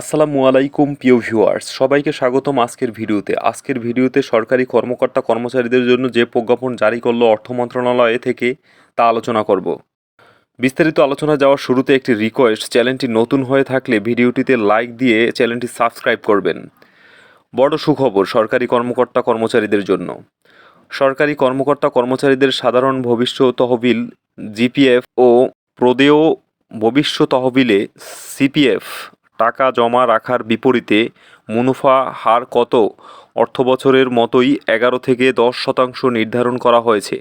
আসসালামু আলাইকুম, প্রিয় ভিউয়ার্স। সবাইকে স্বাগতম আজকের ভিডিওতে। আজকের ভিডিওতে সরকারি কর্মকর্তা কর্মচারীদের জন্য যে প্রজ্ঞাপন জারি করল অর্থ মন্ত্রণালয় থেকে, তা আলোচনা করব। বিস্তারিত আলোচনা যাওয়ার শুরুতে একটি রিকোয়েস্ট চ্যানেলটি নতুন হয়ে থাকলে ভিডিওটিতে লাইক দিয়ে চ্যানেলটি সাবস্ক্রাইব করবেন। বড় সুখবর, সরকারি কর্মকর্তা কর্মচারীদের জন্য। সরকারি কর্মকর্তা কর্মচারীদের সাধারণ ভবিষ্যৎ তহবিল জিপিএফ ও প্রদেয় ভবিষ্য তহবিলে সিপিএফ টাকা জমা রাখার বিপরীতে মুনাফা হার কত? অর্থবছরের মতোই এগারো থেকে দশ শতাংশ নির্ধারণ করা হয়েছে।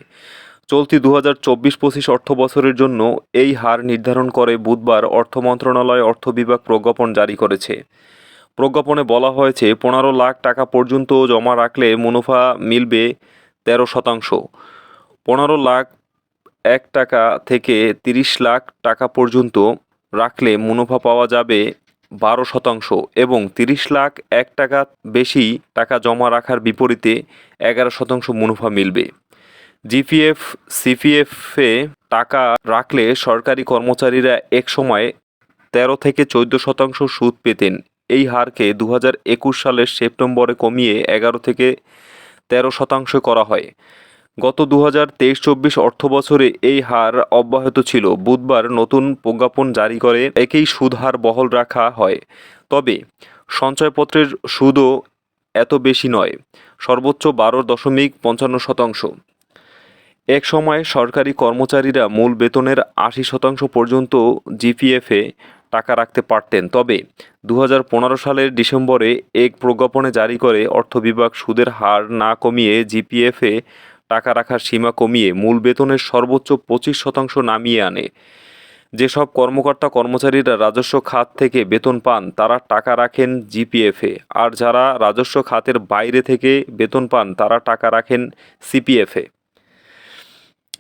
চলতি দু হাজার চব্বিশ পঁচিশ অর্থ বছরের জন্য এই হার নির্ধারণ করে বুধবার অর্থ মন্ত্রণালয় অর্থ বিভাগ প্রজ্ঞাপন জারি করেছে। প্রজ্ঞাপনে বলা হয়েছে, পনেরো লাখ টাকা পর্যন্ত জমা রাখলে মুনাফা মিলবে তেরো শতাংশ। পনেরো লাখ এক টাকা থেকে তিরিশ লাখ টাকা পর্যন্ত রাখলে মুনাফা পাওয়া যাবে বারো শতাংশ এবং তিরিশ লাখ এক টাকা বেশি টাকা জমা রাখার বিপরীতে এগারো শতাংশ মুনাফা মিলবে। জিপিএফ, সিপিএফে টাকা রাখলে সরকারি কর্মচারীরা এক সময় তেরো থেকে চোদ্দ শতাংশ সুদ পেতেন। এই হারকে দু হাজার একুশ সালের সেপ্টেম্বরে কমিয়ে এগারো থেকে তেরো শতাংশ করা হয়। গত দু হাজার তেইশ চব্বিশ অর্থ বছরে এই হার অব্যাহত ছিল। বুধবার নতুন প্রজ্ঞাপন জারি করে, একই সুদ হার বহাল রাখা হয়। তবে সঞ্চয়পত্রের সুদও এত বেশি নয়, সর্বোচ্চ বারো দশমিক পঞ্চান্ন শতাংশ। এক সময় সরকারি কর্মচারীরা মূল বেতনের আশি শতাংশ পর্যন্ত জিপিএফে টাকা রাখতে পারতেন। তবে দু হাজার পনেরো সালের ডিসেম্বরে এক প্রজ্ঞাপনে জারি করে অর্থ বিভাগ সুদের হার না কমিয়ে জিপিএফে টাকা রাখার সীমা কমিয়ে মূল বেতনের সর্বোচ্চ পঁচিশ শতাংশ নামিয়ে আনে। যেসব কর্মকর্তা কর্মচারীরা রাজস্ব খাত থেকে বেতন পান, তারা টাকা রাখেন জিপিএফে আর যারা রাজস্ব খাতের বাইরে থেকে বেতন পান, তারা টাকা রাখেন সিপিএফে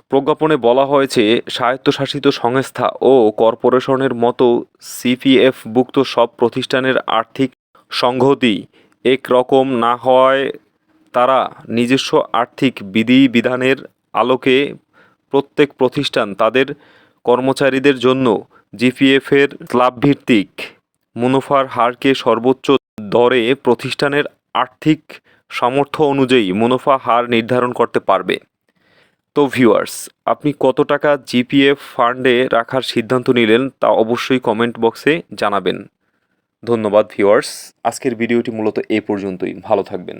প্রজ্ঞাপনে বলা হয়েছে, স্বায়ত্তশাসিত সংস্থা ও কর্পোরেশনের মতো সিপিএফভুক্ত সব প্রতিষ্ঠানের আর্থিক সংহতি একরকম না হওয়ায় তারা নিজস্ব আর্থিক বিধিবিধানের আলোকে প্রত্যেক প্রতিষ্ঠান তাদের কর্মচারীদের জন্য জিপিএফের স্ল্যাবভিত্তিক মুনাফার হারকে সর্বোচ্চ দরে প্রতিষ্ঠানের আর্থিক সামর্থ্য অনুযায়ী মুনাফা হার নির্ধারণ করতে পারবে। তো ভিউয়ার্স আপনি কত টাকা জিপিএফ ফান্ডে রাখার সিদ্ধান্ত নিলেন তা অবশ্যই কমেন্ট বক্সে জানাবেন। ধন্যবাদ ভিউয়ার্স আজকের ভিডিওটি মূলত এ পর্যন্তই। ভালো থাকবেন।